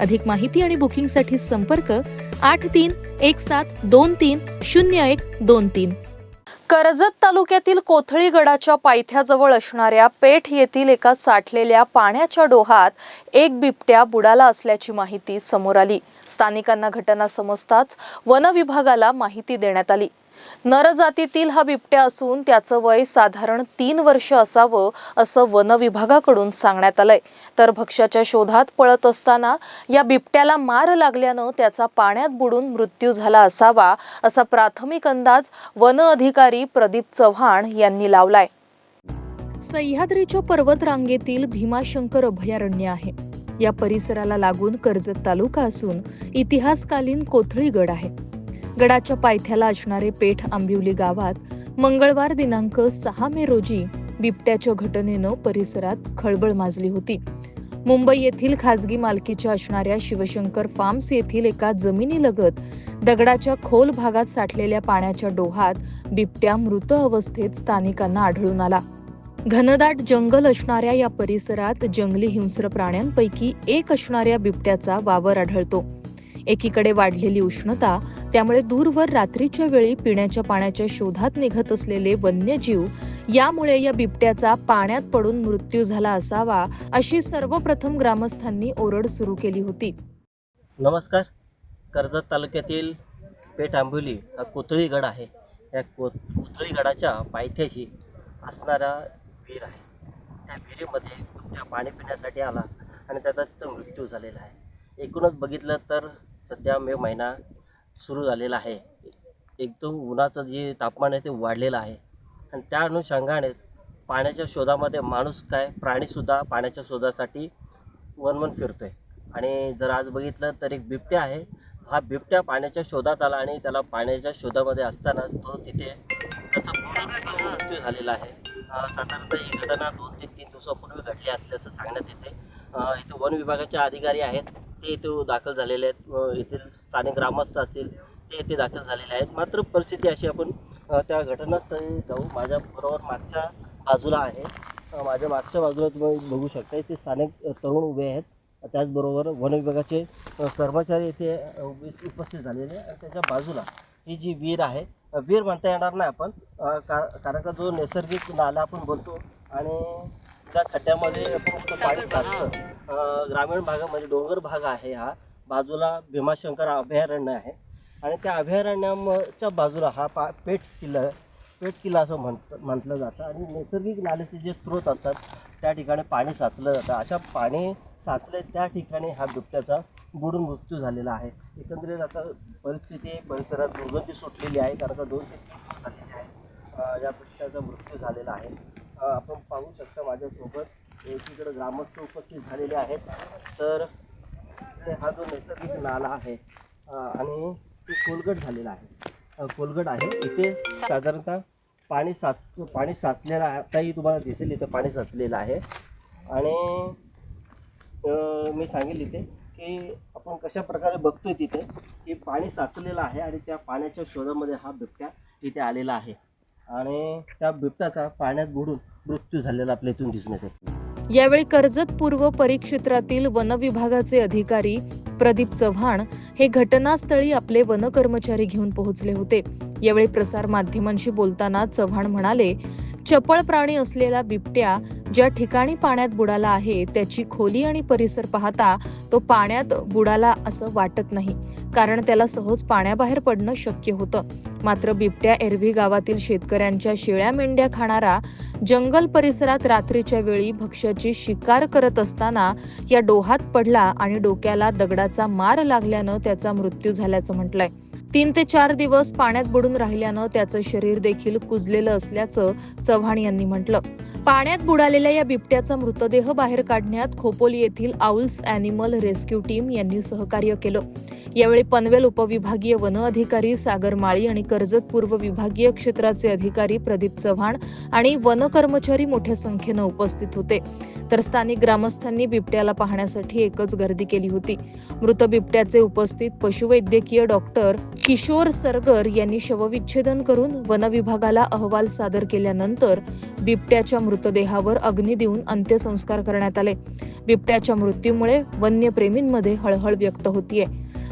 अधिक माहिती आणि बुकिंगसाठी संपर्क आठ तीन एक सात दोन तीन शून्य एक दोन तीन. कर्जत तालुक्यातील कोथळी गडाच्या पायथ्याजवळ असणाऱ्या पेठ येथील एका साठलेल्या पाण्याच्या डोहात एक बिबट्या बुडाला असल्याची माहिती समोर आली. स्थानिकांना घटना समजताच वन विभागाला माहिती देण्यात आली. नरजातीतील हा बिबट्या असून त्याचं वय साधारण तीन वर्ष असावं असं वन विभागाकडून सांगण्यात आलंय. तर भक्ष्याच्या शोधात पळत असताना या बिबट्याला मार लागल्यानं त्याचा पाण्यात बुडून मृत्यू झाला असावा असा प्राथमिक अंदाज वन अधिकारी प्रदीप चव्हाण यांनी लावलाय. सह्याद्रीच्या पर्वत रांगेतील भीमाशंकर अभयारण्य आहे. या परिसराला लागून कर्जत तालुका असून इतिहासकालीन कोथळी गड आहे. गडाच्या पायथ्याला असणारे पेठ आंबिवली गावात मंगळवार दिनांक सहा मे रोजी बिबट्याच्या घटनेनं परिसरात खळबळ माजली होती. मुंबई येथील खासगी मालकीच्या असणाऱ्या शिवशंकर फार्म्स येथील एका जमिनीलगत दगडाच्या खोल भागात साठलेल्या पाण्याच्या डोहात बिबट्या मृत अवस्थेत स्थानिकांना आढळून आला. घनदाट जंगल असणाऱ्या या परिसरात जंगली हिंस्र प्राण्यांपैकी एक असणाऱ्या बिबट्याचा वावर आढळतो. एकीकडे वाढलेली उष्णता त्यामुळे दूरवर रात्रीच्या वेळी पिण्याच्या पाण्याच्या शोधात निघत असलेले वन्यजीव यामुळे या बिबट्याचा पाण्यात पडून मृत्यू झाला असावा अशी सर्वप्रथम ग्रामस्थांनी ओरड सुरू केली होती. नमस्कार. कर्जत तालुक्यातील पेठ आंबोली हा कोथळीगड आहे. या को कोथळी गडाच्या पायथ्याशी असणारा विहीर आहे. त्या विहिरीमध्ये कुठल्या पाणी पिण्यासाठी आला आणि त्याचा तिथं मृत्यू झालेला आहे. एकूणच बघितलं तर सध्या मे महिना सुरू झालेला आहे. एकदम उन्हाचं जे तापमान आहे ते वाढलेलं आहे. आणि त्या अनुषंगाने पाण्याच्या शोधामध्ये माणूस काय प्राणीसुद्धा पाण्याच्या शोधासाठी वनवन फिरतो आहे आणि जर आज बघितलं तर एक बिबट्या आहे. हा बिबट्या पाण्याच्या शोधात आला आणि त्याला पाण्याच्या शोधामध्ये असताना तो तिथे त्याचा मृत्यू झालेला आहे. साधारणतः ही घटना दोन ते तीन दिवसापूर्वी घडली असल्याचं सांगण्यात येते इथे वन विभागाचे अधिकारी आहेत. ते इथे दाखल झालेले आहेत. व येथील स्थानिक ग्रामस्थ असतील ते येथे दाखल झालेले आहेत. मात्र परिस्थिती अशी आपण त्या घटनास्थळी जाऊ. माझ्या बरोबर मागच्या बाजूला आहे. माझ्या मागच्या बाजूला तुम्ही बघू शकता इथे स्थानिक तरुण उभे आहेत. त्याचबरोबर वन विभागाचे कर्मचारी येथे उपस्थित झालेले आणि त्याच्या बाजूला ही जी विहीर आहे वीर विहीर म्हणता येणार नाही आपण. का कारण का जो नैसर्गिक नाला आपण बोलतो आणि त्या खड्ड्यामध्ये फक्त पाणी साचतं. ग्रामीण भागामध्ये डोंगर भाग आहे हा. बाजूला भीमाशंकर अभयारण्य आहे. आणि त्या अभयारण्याच्या बाजूला हा पा पेठ किल्ला पेठ किल्ला असं म्हण म्हटलं जातं. आणि नैसर्गिक नाल्याचे जे स्रोत असतात त्या ठिकाणी पाणी साचलं जातं. अशा पाणी साचले त्या ठिकाणी हा बिबट्याचा बुडून मृत्यू झालेला आहे. एकंदरीत आता परिस्थिती परिसरात दुर्गंधी सुटलेली आहे कारण का दोन झालेले आहे या बिबट्याचा मृत्यू झालेला आहे. आपण पाहू शकता माझ्यासोबत एकीकडे ग्रामस्थ उपस्थित झालेले आहेत. तर हा जो नैसर्गिक नाला आहे आणि ते कोलगट झालेला आहे. कोलगट आहे. इथे साधारणतः पाणी साच पाणी साचलेलं आहे. आताही तुम्हाला दिसेल इथं पाणी साचलेलं आहे. आणि मी सांगेल इथे की आपण कशा प्रकारे बघतोय तिथे की पाणी साचलेलं आहे आणि त्या पाण्याच्या शोधामध्ये हा बिबट्या इथे आलेला आहे. आणि त्या बिबट्याचा पाण्यात बुडून मृत्यू झालेला आपल्या इथून दिसून येतो. यावेळी कर्जत पूर्व परिक्षेत्रातील वन विभागाचे अधिकारी प्रदीप चव्हाण हे घटनास्थळी आपले वन कर्मचारी घेऊन पोहोचले होते. यावेळी प्रसार माध्यमांशी बोलताना चव्हाण म्हणाले चपळ प्राणी असलेला बिबट्या ज्या ठिकाणी पाण्यात बुडाला आहे त्याची खोली आणि परिसर पाहता तो पाण्यात बुडाला असं वाटत नाही. कारण त्याला सहज पाण्याबाहेर पडणं शक्य होतं. मात्र बिबट्या एरवी गावातील शेतकऱ्यांच्या शेळ्या मेंढ्या खाणारा जंगल परिसरात रात्रीच्या वेळी भक्ष्याची शिकार करत असताना या डोहात पडला आणि डोक्याला दगडाचा मार लागल्यानं त्याचा मृत्यू झाल्याचं म्हटलंय. तीन ते चार दिवस पाण्यात बुडून राहिल्यानं त्याचं शरीर देखील कुजलेलं असल्याचं चव्हाण यांनी म्हटलं. पाण्यात बुडालेल्या या बिबट्याचा मृतदेह बाहेर काढण्यात खोपोली येथील आउल्स अॅनिमल रेस्क्यू टीम यांनी सहकार्य केलं. यावेळी पनवेल उपविभागीय वन अधिकारी सागर माळी आणि कर्जत पूर्व विभागीय क्षेत्राचे अधिकारी प्रदीप चव्हाण आणि वन कर्मचारी मोठ्या संख्येनं उपस्थित होते. तर स्थानिक ग्रामस्थांनी बिबट्याला पाहण्यासाठी एकच गर्दी केली होती. मृत बिबट्याचे उपस्थित पशुवैद्यकीय डॉक्टर किशोर सरगर यांनी शवविच्छेदन करून वनविभागाला अहवाल सादर केल्यानंतर बिबट्याच्या मृतदेहावर अग्नी देऊन अंत्यसंस्कार करण्यात आले. बिबट्याच्या मृत्यूमुळे वन्यप्रेमींमध्ये हळहळ व्यक्त होतीये.